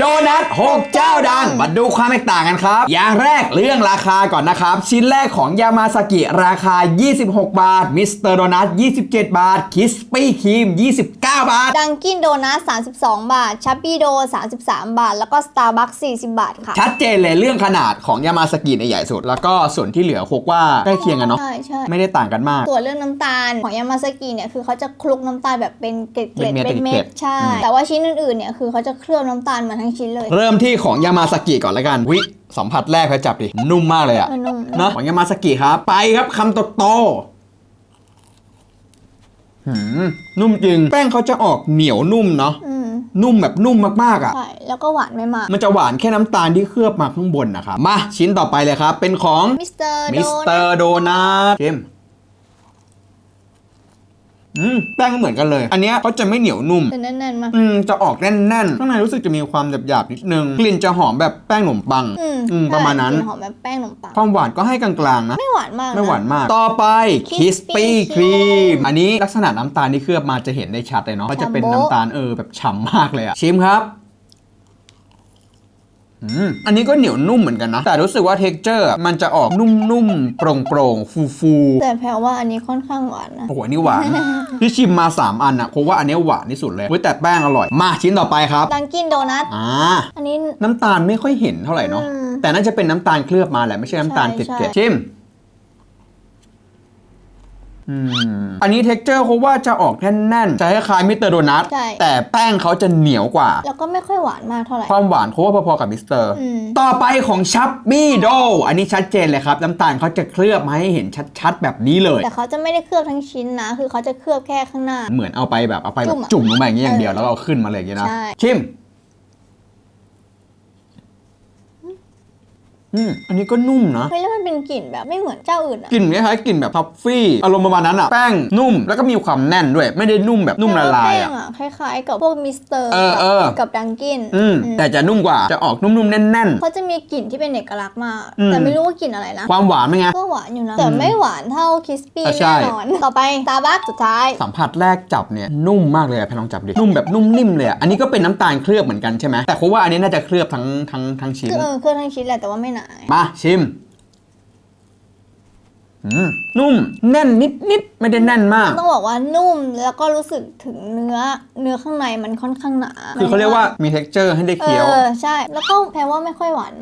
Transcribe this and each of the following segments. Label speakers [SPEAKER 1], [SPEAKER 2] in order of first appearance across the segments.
[SPEAKER 1] โดนัท6เจ้าดัง มาดูความแตกต่างกันครับ อย่างแรกเรื่องราคาก่อนนะครับ ชิ้นแรกของยามาสกิราคา 26 บาท มิสเตอร์โดนัท 27 บาท คิสปี้ครีม 29 บาท
[SPEAKER 2] ดังกินโดนัท 32 บาท ชัปปี้โด 33 บาท แล้วก็สตาร์บัค40 บาทค่ะ
[SPEAKER 1] ชัดเจนเลยเรื่องขนาดของยามาสกิในยใหญ่สุด แล้วก็ส่วนที่เหลือคกว่าใกล้เคียงกันเนาะ
[SPEAKER 2] ใช่ใช่
[SPEAKER 1] ไม่ได้ต่างกันมาก
[SPEAKER 2] ส่วนเรื่องน้ำตาลของยามาสกิเนี่ยคือเขาจะคลุกน้ำตาลแบบเป็นเกล็ดๆ
[SPEAKER 1] เม็
[SPEAKER 2] เป็น
[SPEAKER 1] ดๆ
[SPEAKER 2] เม็
[SPEAKER 1] เกล็
[SPEAKER 2] ด
[SPEAKER 1] ดๆ
[SPEAKER 2] ๆใช่
[SPEAKER 1] อืม
[SPEAKER 2] แต่ว่าชิ้นอื่นๆเนี่ยคือเขาจะเคลือบน้ำตาลมาทั้งชิ้นเลย
[SPEAKER 1] เริ่มที่ของยามาสกิก่อนแล้วกัน วิสัมผัสแรกแพ้จับดิ นุ่มมากเลยอะ
[SPEAKER 2] เออนุ่ม
[SPEAKER 1] เนาะของยามาสกิครับ ไปครับคำโตๆหืมนุ่มจริง แป้งเขาจะออกเหนียวนุ่มเนาะ
[SPEAKER 2] อืม
[SPEAKER 1] นุ่มแบบนุ่มมากๆอะ
[SPEAKER 2] ใช่แล้วก็หวานไม่มาก
[SPEAKER 1] มันจะหวานแค่น้ำตาลที่เคลือบมาข้างบนนะครับ มาชิ้นต่อไปเลยครับ เป็นของ
[SPEAKER 2] มิสเตอร์
[SPEAKER 1] มิ
[SPEAKER 2] โด
[SPEAKER 1] สเตอ
[SPEAKER 2] นัท
[SPEAKER 1] ร์โดนัทชิม อืมแป้งก็เหมือนกันเลย อันเนี้ยเขาจะไม่เหนียวนุ่ม
[SPEAKER 2] จะแน่นๆมาก
[SPEAKER 1] อืมจะออกแน่นๆข้างในรู้สึกจะมีความหยาบๆนิดนึง กลิ่นจะหอมแบบแป้งขนมปัง
[SPEAKER 2] อืม
[SPEAKER 1] อืม
[SPEAKER 2] ใช่
[SPEAKER 1] ประมาณนั้น
[SPEAKER 2] กลิ่หอมแบบแป้งขนมปัง
[SPEAKER 1] ความหวานก็ให้กลางๆนะ
[SPEAKER 2] ไม่หวานมากะ
[SPEAKER 1] ไม่หวานมาก ต่อไปคิส
[SPEAKER 2] Crispy
[SPEAKER 1] ปี้ครีม
[SPEAKER 2] Kreme
[SPEAKER 1] อันนี้ลักษณะน้ำตาลที่เคลือบมาจะเห็นได้ชัดเลยเนาะก็จะเป็น
[SPEAKER 2] ฉ่ำโบ๊ะ
[SPEAKER 1] น้ำตาลเออแบบฉ่ำมากเลยอะชิมครับ อืมอันนี้ก็เหนียวนุ่มเหมือนกันนะ แต่รู้สึกว่าเท็กเจอร์มันจะออกนุ่มๆ โปร่งๆ ฟูๆ
[SPEAKER 2] แต่แพรว่าอันนี้ค่อนข้างหวานนะ
[SPEAKER 1] โอ้โหอันนี่หวาน ที่ชิมมา 3 อันอะเพราะว่าอันนี้หวานที่สุดเลยเว้ยแต่แป้งอร่อย มาชิ้นต่อไปครับ
[SPEAKER 2] ดังกินโดนัท
[SPEAKER 1] อ่า
[SPEAKER 2] อันนี้
[SPEAKER 1] น้ำตาลไม่ค่อยเห็นเท่าไหร่เนาะ
[SPEAKER 2] อืม
[SPEAKER 1] แต่น่าจะเป็นน้ำตาลเคลือบมาแหละไม่ใช่น้ำตาล
[SPEAKER 2] ใช่
[SPEAKER 1] เกล็ด
[SPEAKER 2] ใช่
[SPEAKER 1] เกล็ดชิม อืมอันนี้เท็กเจอร์เขาว่าจะออกแน่นๆ จะคล้ายๆมิสเตอร์โดนัท
[SPEAKER 2] ใช่
[SPEAKER 1] แต่แป้งเขาจะเหนียวกว่า
[SPEAKER 2] แล้วก็ไม่ค่อยหวานมากเท่าไหร่
[SPEAKER 1] ความหวานเขาว่าพอๆกับมิสเตอร์
[SPEAKER 2] อืม
[SPEAKER 1] ต่อไปของชับบี้โด อันนี้ชัดเจนเลยครับ น้ำตาลเขาจะเคลือบมาให้เห็นชัดๆ แบบนี้เลย
[SPEAKER 2] แต่เขาจะไม่ได้เคลือบทั้งชิ้นนะ คือเขาจะเคลือบแค่ข้างหน้า
[SPEAKER 1] เหมือนเอาไปแบบเอาไปแบ
[SPEAKER 2] จุ่
[SPEAKER 1] บ
[SPEAKER 2] มอะ
[SPEAKER 1] จุ่มลงไปอย่างเงี้ยอย่างเดียว
[SPEAKER 2] เออ
[SPEAKER 1] แล้วก็เอาขึ้นมาเลยอย่างเงี้ยนะ
[SPEAKER 2] ใช่
[SPEAKER 1] ชิม อืมอันนี้ก็นุ่มนะ
[SPEAKER 2] เฮ้ยแล้วมันเป็นกลิ่นแบบไม่เหมือนเจ้าอื่นอะ
[SPEAKER 1] กลิ่นคล้ายๆกลิ่นแบบท็อฟฟี่อารมณ์ประมาณนั้นอะแป้งนุ่มแล้วก็มีความแน่นด้วย ไม่ได้นุ่มแบบนุ่มละลาย
[SPEAKER 2] แป้
[SPEAKER 1] อะ
[SPEAKER 2] งอะคล้ายๆ กับพวกมิสเตอร์
[SPEAKER 1] เออเออ
[SPEAKER 2] กับดังกิน
[SPEAKER 1] อืมแต่จะนุ่มกว่าจะออกนุ่มๆแน่น
[SPEAKER 2] เขาจะมีกลิ่นที่เป็นเอกลักษณ์มาก
[SPEAKER 1] อืม
[SPEAKER 2] แต่ไม่รู้ว่ากลิ่นอะไรนะ
[SPEAKER 1] ๆ ความหวานเป็นไง
[SPEAKER 2] ก็หวานอยู่นะ แต่ไม่หวานเท่าคิสปี้
[SPEAKER 1] อะใช่
[SPEAKER 2] แน่นอน ต่อไปตาบัคสุดท้าย
[SPEAKER 1] สัมผัสแรกจับเนี่ยนุ่มมากเลยอะแพนลองจับดินุ่มแบบนุ่มนิ่มเลยอะอันนี้ก็เป็นน้ำตาลเคลือบเหมือนกันใช่ไหมแต่ผมว่าอันนี้น่าจะเคลือบทั้งทั้งทั้งชิ้น
[SPEAKER 2] คือเออเครื่องทั้งชิ้นแหละแต่ว่าไม่หนา
[SPEAKER 1] มาชิมอืมนุ่มแน่นนิดนิดๆไม่ได้แน่นมาก
[SPEAKER 2] ต้องบอกว่านุ่มแล้วก็รู้สึกถึงเนื้อเนื้อข้างในมันค่อนข้างหนา
[SPEAKER 1] คือเขาเรียกว่ามี t e x t อร์ให้ได้
[SPEAKER 2] เอ
[SPEAKER 1] เคี้ยว
[SPEAKER 2] อใช่ แล้วก็แพรว่าไม่ค่อยหวาน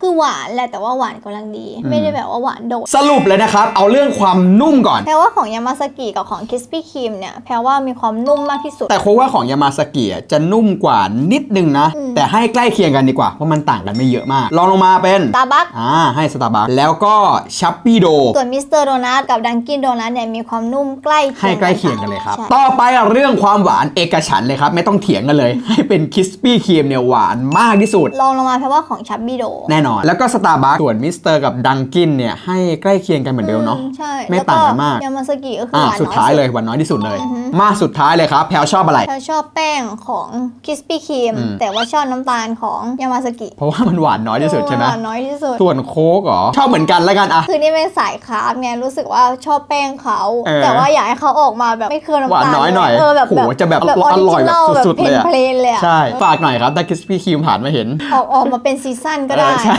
[SPEAKER 2] คือหวานแหละแต่ว่าหวานกำลังดี ไม่ได้แบบว่าหวานโดด
[SPEAKER 1] สรุปเลยนะครับ เอาเรื่องความนุ่มก่อน
[SPEAKER 2] แพรว่าของยามาสกิกับของคิสปี้ครีมเนี่ยแพรว่ามีความนุ่มมากที่สุด
[SPEAKER 1] แต่โคว่าของยามาสกิอะจะนุ่มกว่านิดนึงนะ
[SPEAKER 2] อืม
[SPEAKER 1] แต่ให้ใกล้เคียงกันดีกว่า เพราะมันต่างกันไม่เยอะมากลองลงมาเป็น
[SPEAKER 2] ตาบัค
[SPEAKER 1] อ่าให้สตาร์บัคแล้วก็ชัปปี้โด
[SPEAKER 2] ส่วนมิสเตอร์โดนัทกับดังกินโดนัทเนี่ยมีความนุ่มใกล้เคียง
[SPEAKER 1] ให้ใกล้เคียงกันเลยครับ
[SPEAKER 2] ใช่
[SPEAKER 1] ต่อไปเรื่องความหวานเอกฉันท์เลยครับ ไม่ต้องเถียงกันเลย ให้เป็นคิสปี้ครีมเนี่ยหวานมากที่สุด
[SPEAKER 2] ลองลงมาแพรว่าของชับบี้โด
[SPEAKER 1] แน่นอน แล้วก็สตาร์บัคส่วนมิสเตอร์กับดังกินเนี่ยให้ใกล้เคียงกันเหมือนเดิมเนาะ
[SPEAKER 2] ใช่
[SPEAKER 1] ไม่ต่างกันมาก
[SPEAKER 2] แล้วยามาสกิก็คือ
[SPEAKER 1] อ่า
[SPEAKER 2] หวาน
[SPEAKER 1] สุดท้ายเลยหวานน้อยที่สุดเลย
[SPEAKER 2] อือฮึ
[SPEAKER 1] มาสุดท้ายเลยครับแพลวชอบอะไร
[SPEAKER 2] แพรชอบแป้งของคิสปี้ครีม
[SPEAKER 1] อืม
[SPEAKER 2] แต่ว่าชอบน้ำตาลของยามาสกิ
[SPEAKER 1] เพราะว่ามันหวานน้อยที่สุดใช่ไหม
[SPEAKER 2] หวานน้อยที่สุด
[SPEAKER 1] ส่วนโค้กเหรอชอบเหมือนกันแล้วกันอะ
[SPEAKER 2] คือนี่เป็นสายคาร์บไงรู้สึกว่าชอบแป้งเขา
[SPEAKER 1] เออ
[SPEAKER 2] แต่ว่าอยากให้เขาออกมาแบบไม่เคืองน้ำ
[SPEAKER 1] หวาน
[SPEAKER 2] ตาล
[SPEAKER 1] น้อยหน่อย
[SPEAKER 2] เออแบบ
[SPEAKER 1] โหจะแบบ
[SPEAKER 2] แบบ
[SPEAKER 1] อร่อยแบบสุดๆเลยอะ
[SPEAKER 2] เพลนๆเลยอะ
[SPEAKER 1] ใช่ ฝากหน่อยครับถ้าคิสปี้ครีมผ่านมาเห็น
[SPEAKER 2] ออกออกมาเป็นซีซั่นก็ได้
[SPEAKER 1] เออใช่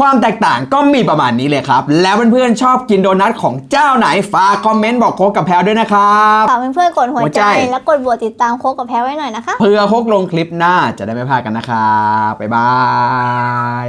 [SPEAKER 1] ความแตกต่างก็มีประมาณนี้เลยครับ แล้วเพื่อนๆชอบกินโดนัทของเจ้าไหนฝากคอมเมนต์บอกโค้กกับแพลวด้วยนะครับ
[SPEAKER 2] ฝากเพื่อนๆกดหัว
[SPEAKER 1] หัว
[SPEAKER 2] ใจ
[SPEAKER 1] ใจ
[SPEAKER 2] แล้วกดบวกติดตามโค้กกับแพ้ไว้หน่อยนะคะ
[SPEAKER 1] เพื่อโค้กลงคลิปหน้าจะได้ไม่พลาดกันนะครับบ๊ายบาย